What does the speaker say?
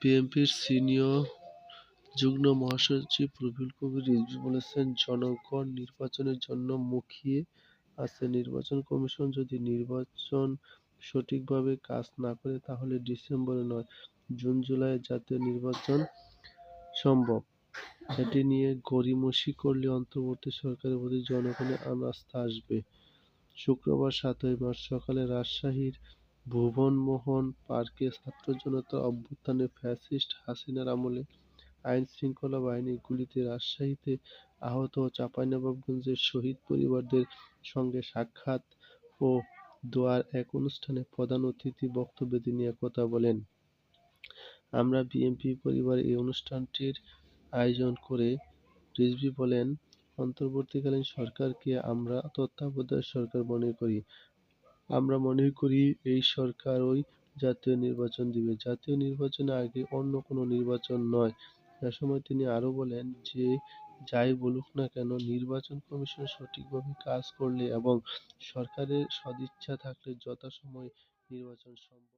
বিএনপির সিনিয়র যুগ্ম মহাসচিব রুহুল কবির রিজভী বলেছেন, জনগণ নির্বাচনের জন্য মুখিয়ে আছে। নির্বাচন কমিশন যদি নির্বাচন সঠিকভাবে কাজ না করে তাহলে ডিসেম্বরে নয়, জুন-জুলাইয়ে জাতীয় নির্বাচন সম্ভব। এটি নিয়ে গড়িমসি করলে অন্তর্বর্তী সরকারের প্রতি জনগণের অনাস্থা আসবে। শুক্রবার সাতই মার্চ সকালে রাজশাহীর ভুবনমোহন পার্কে ছাত্র জনতার অভ্যুত্থানে ফ্যাসিস্ট হাসিনার আমলে আইনশৃঙ্খলা বাহিনীর গুলিতে রাজশাহীতে আহত চাঁপাইনবাবগঞ্জের শহীদ পরিবারদের সঙ্গে সাক্ষাৎ ও দোয়ার এক অনুষ্ঠানে প্রধান অতিথি বক্তব্যে তিনি একথা বলেন। আমরা বিএনপি পরিবার এই অনুষ্ঠানটির আয়োজন করে রিজভী বলেন, অন্তর্বর্তীকালীন সরকারকে আমরা তত্ত্বাবধায়ক সরকার মনে করি। আমরা মনে করি এই সরকারই জাতীয় নির্বাচন দিবে। জাতীয় নির্বাচনের আগে অন্য কোনো নির্বাচন নয়। এ সময় তিনি আরও বলেন, যে যাই বলুক না কেন, নির্বাচন কমিশন সঠিকভাবে কাজ করলে এবং সরকারের সদিচ্ছা থাকলে যথাসময়ে নির্বাচন সম্ভব।